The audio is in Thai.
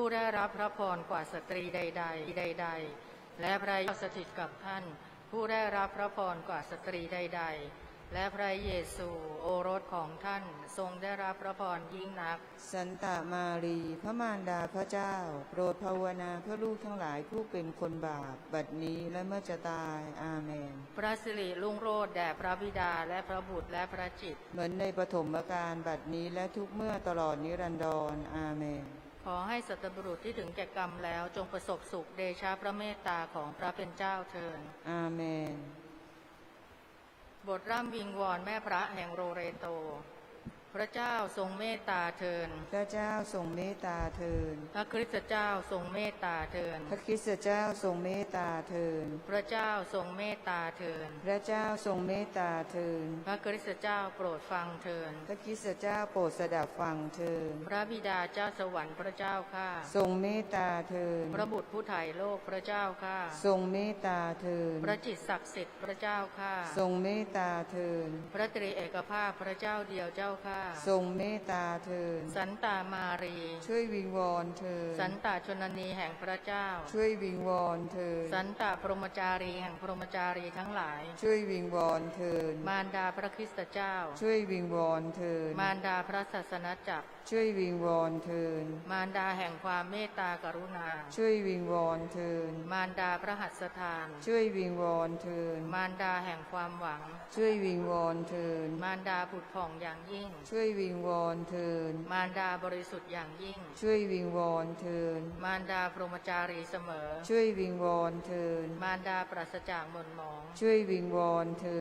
ผู้ได้รับพระพรกว่าสตรีใด ๆ ใด ๆ และพระเยซูสถิตกับท่าน ผู้ได้รับพระพรกว่าสตรีใด ๆ และพระเยซูโอรสของท่านทรงได้รับพระพรยิ่งนัก สันตามารีพระมารดาพระเจ้า โปรดภาวนาเพื่อลูกทั้งหลายผู้เป็นคนบาป บัดนี้และเมื่อจะตายอาเมน พระสิริรุ่งโรจน์แด่พระบิดาและพระบุตรและพระจิตรเหมือนในปฐมกาลบัดนี้และทุกเมื่อตลอดนิรันดรอาเมน ขอให้สัตบุรุษที่ถึงแก่กรรมแล้วจงประสบสุขเดชะพระเมตตาของพระเป็นเจ้าเทินอาเมน บทร่ำวิงวอนแม่พระแห่งโรเรโต พระเจ้าทรงเมตตาเทิน พระเจ้าทรงเมตตาเทิน พระคริสตเจ้าทรงเมตตาเทิน พระคริสตเจ้าทรงเมตตาเทิน พระเจ้าทรงเมตตาเทิน พระเจ้าทรงเมตตาเทิน พระคริสตเจ้าโปรดฟังเทิน พระคริสตเจ้าโปรดสดับฟังเทิน พระบิดาเจ้าสวรรค์พระเจ้าข้า ทรงเมตตาเทิน พระบุตรผู้ไถ่โลกพระเจ้าข้า ทรงเมตตาเทิน พระจิตศักดิ์สิทธิ์พระเจ้าข้า ทรงเมตตาเทิน พระตรีเอกภาพพระเจ้าเดียวเจ้าข้าทรงเมตตาเทินสันตามารี ช่วยวิงวอนเทินสันตาชนนีแห่งพระเจ้า ช่วยวิงวอนเทินสันตาพรหมจารีแห่งพรหมจารีทั้งหลาย ช่วยวิงวอนเทินมารดาพระคริสตเจ้า ช่วยวิงวอนเทินมารดาพระศาสนจักรช่วยวิงวอนเทินมารดาแห่งความเมตตากรุณา ช่วยวิงวอนเทินมารดาพระหัตถทาน ช่วยวิงวอนเทินมารดาแห่งความหวัง ช่วยวิงวอนเทินมารดาผุดผ่องอย่างยิ่งช่วยวิงวอนเทินมารดาบริสุทธิ์อย่างยิ่ง ช่วยวิงวอนเทินมารดาพรหมจารีเสมอ ช่วยวิงวอนเทินมารดาปราศจากหมนหมอง ช่วยวิงวอนเทิน